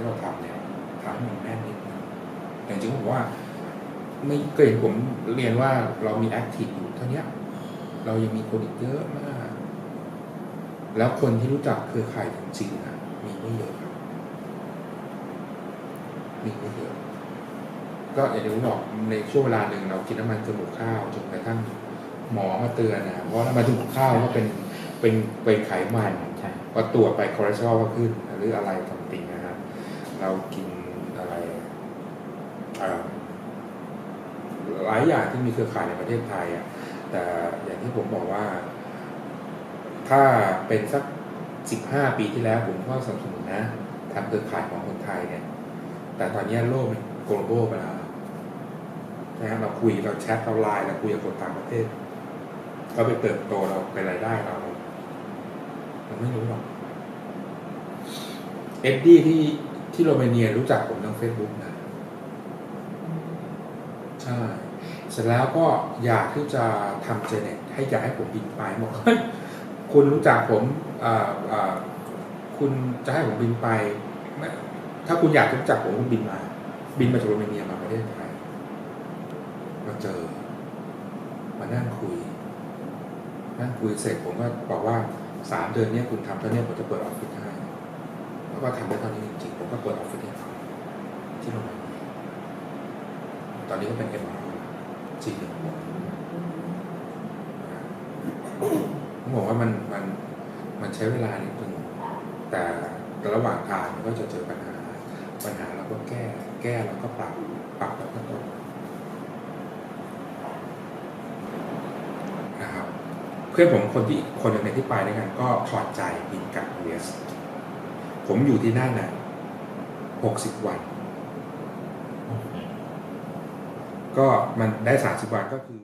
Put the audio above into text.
ที่เราทำเนี่ยทำให้มันแม่นนิดนึงแต่จริงๆผมว่าไม่เคยเห็นผมเรียนว่าเรามีแอคทีฟอยู่เท่าเนี้ยเรายังมีคนอีกเยอะมาก แล้วคนที่รู้จักเครือข่ายจริงๆนะมีไม่เยอะครับ มีไม่เยอะ ก็อย่างที่ผมบอกในช่วงเวลาหนึ่งเรากินน้ำมันจมูกข้าวจนกระทั่งหมอมาเตือนนะเพราะน้ำมันจมูกข้าวก็เป็นเป็นเป็นไขมันใช่พอตรวจไปคอเลสเตอรอลก็ขึ้น หรืออะไรต่างๆนะครับ เรากินอะไรหลายอย่างที่มีเครือข่ายในประเทศไทยอะแต่อย่างที่ผมบอกว่า ถ้าเป็นสักสิบห้าปีที่แล้วผมก็สนับสนุนนะทำเครือข่ายของคนไทยเนี่ย แต่ตอนนี้โลกมัน global ไปแล้วนะฮะเราคุยเราแชทเราไลน์เราคุยกับคนต่างประเทศเราไปเติบโตเราไปรายได้เราเราไม่รู้หรอกเอ็ดดี้ที่ ที่โรมาเนียรู้จักผมทางเฟซบุ๊กนะใช่เสร็จแล้วก็อยากที่จะทำเจเน็ตให้อยากให้ผมบินไปบอกเฮ้ยคุณรู้จักผมคุณจะให้ผมบินไป ถ้าคุณอยากรู้จักผมคุณบินมา บินมาจากโรมาเนียมาประเทศไทยมาเจอ มานั่งคุยนั่งคุยเสร็จผมก็บอกว่าสามเดือนนี้คุณทำเท่านี้ผมจะเปิดออฟ วก็ทำได้เท่านี้จริงๆผมก็เปิดออฟฟิศที่โรงแรมตอนนี้ก็เป็นเอ็มอาร์จริงผมบอกว่ามันมันมันใช้เวลานิดนึงแต่ระหว่างทางมันก็จะเจอปัญหา ปัญหาเราก็แก้ แก้เราก็ปรับปรับแล้วก็ตกนะครับ เพื่อนผมคนที่คนหนึ่งในที่ไปด้วยกันก็ถอดใจบินกลับเวส ผมอยู่ที่นั่นน่ะหกสิบวัน ก็มันได้สามสิบวันก็คือ